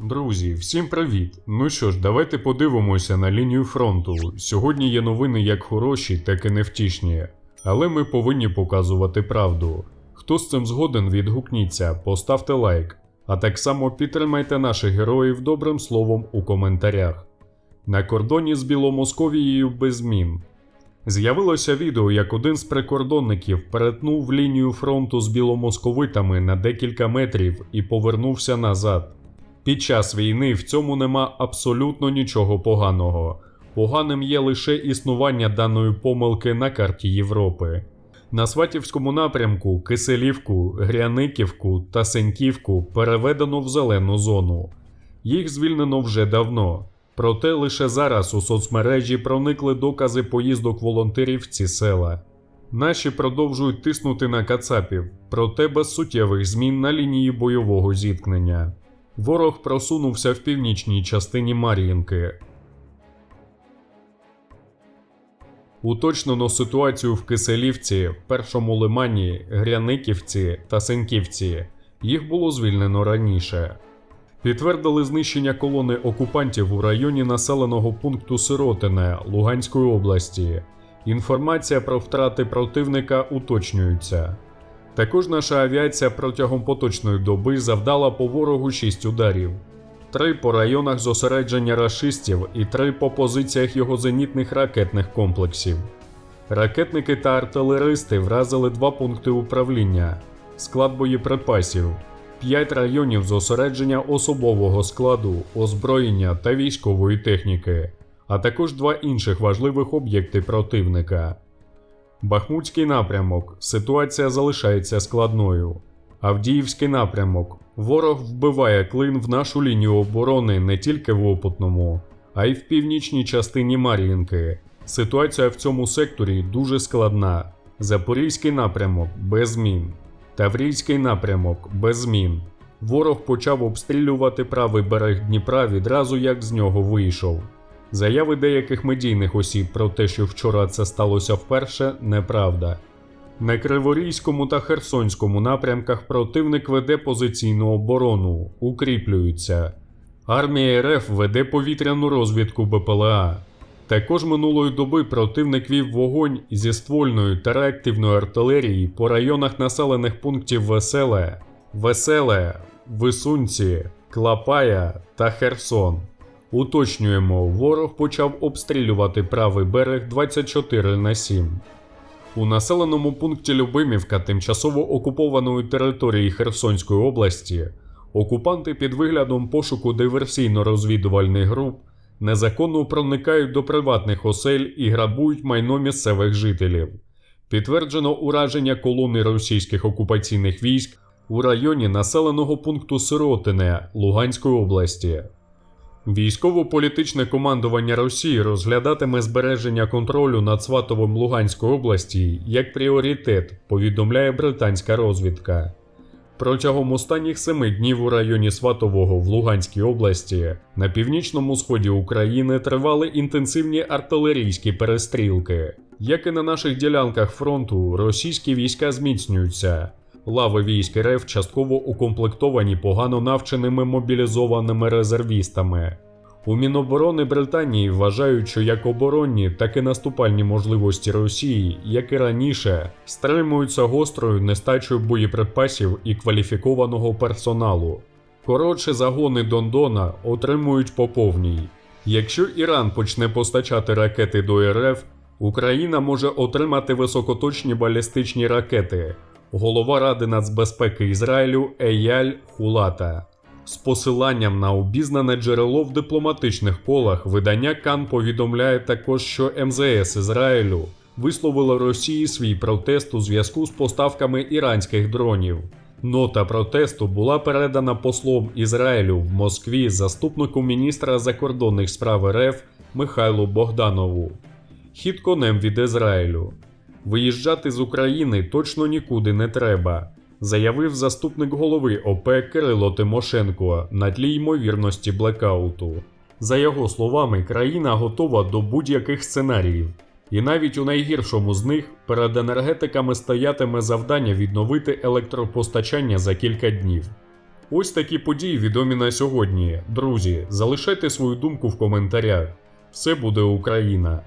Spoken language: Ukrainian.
Друзі, всім привіт! Ну що ж, давайте подивимося на лінію фронту. Сьогодні є новини як хороші, так і невтішні. Але ми повинні показувати правду. Хто з цим згоден, відгукніться, поставте лайк, а так само підтримайте наших героїв добрим словом у коментарях. На кордоні з Біломосковією без змін. З'явилося відео, як один з прикордонників перетнув лінію фронту з біломосковитами на декілька метрів і повернувся назад. Під час війни в цьому нема абсолютно нічого поганого. Поганим є лише існування даної помилки на карті Європи. На Сватівському напрямку Киселівку, Гряниківку та Сеньківку переведено в зелену зону. Їх звільнено вже давно. Проте лише зараз у соцмережі проникли докази поїздок волонтерів в ці села. Наші продовжують тиснути на кацапів, проте без суттєвих змін на лінії бойового зіткнення. Ворог просунувся в північній частині Мар'їнки. Уточнено ситуацію в Киселівці, Першому лимані, Гряниківці та Сенківці. Їх було звільнено раніше. Підтвердили знищення колони окупантів у районі населеного пункту Сиротине Луганської області. Інформація про втрати противника уточнюється. Також наша авіація протягом поточної доби завдала по ворогу 6 ударів: три по районах зосередження рашистів і три по позиціях його зенітних ракетних комплексів. Ракетники та артилеристи вразили два пункти управління, склад боєприпасів, 5 районів зосередження особового складу, озброєння та військової техніки, а також два інших важливих об'єкти противника. Бахмутський напрямок. Ситуація залишається складною. Авдіївський напрямок. Ворог вбиває клин в нашу лінію оборони не тільки в Опутному, а й в північній частині Мар'їнки. Ситуація в цьому секторі дуже складна. Запорізький напрямок без змін. Таврійський напрямок без змін. Ворог почав обстрілювати правий берег Дніпра відразу як з нього вийшов. Заяви деяких медійних осіб про те, що вчора це сталося вперше, неправда. На Криворізькому та Херсонському напрямках противник веде позиційну оборону, укріплюється. Армія РФ веде повітряну розвідку БПЛА. Також минулої доби противник вів вогонь зі ствольної та реактивної артилерії по районах населених пунктів Веселе, Веселе, Висунці, Клапая та Херсон. Уточнюємо, ворог почав обстрілювати правий берег 24 на 7. У населеному пункті Любимівка тимчасово окупованої території Херсонської області окупанти під виглядом пошуку диверсійно-розвідувальних груп незаконно проникають до приватних осель і грабують майно місцевих жителів. Підтверджено ураження колони російських окупаційних військ у районі населеного пункту Сиротине Луганської області. Військово-політичне командування Росії розглядатиме збереження контролю над Сватовим Луганської області як пріоритет, повідомляє британська розвідка. Протягом останніх семи днів у районі Сватового в Луганській області на північному сході України тривали інтенсивні артилерійські перестрілки. Як і на наших ділянках фронту, російські війська зміцнюються. Лави військ РФ частково укомплектовані погано навченими мобілізованими резервістами. У Міноборони Британії вважають, що як оборонні, так і наступальні можливості Росії, як і раніше, стримуються гострою нестачею боєприпасів і кваліфікованого персоналу. Коротше, загони Дондона отримують по повній. Якщо Іран почне постачати ракети до РФ, Україна може отримати високоточні балістичні ракети. Голова Ради нацбезпеки Ізраїлю Еяль Хулата. З посиланням на обізнане джерело в дипломатичних колах видання Кан повідомляє також, що МЗС Ізраїлю висловило Росії свій протест у зв'язку з поставками іранських дронів. Нота протесту була передана послом Ізраїлю в Москві заступнику міністра закордонних справ РФ Михайлу Богданову. Хід конем від Ізраїлю. Виїжджати з України точно нікуди не треба, заявив заступник голови ОП Кирило Тимошенко на тлі ймовірності блекауту. За його словами, країна готова до будь-яких сценаріїв, і навіть у найгіршому з них перед енергетиками стоятиме завдання відновити електропостачання за кілька днів. Ось такі події відомі на сьогодні. Друзі, залишайте свою думку в коментарях. Все буде Україна!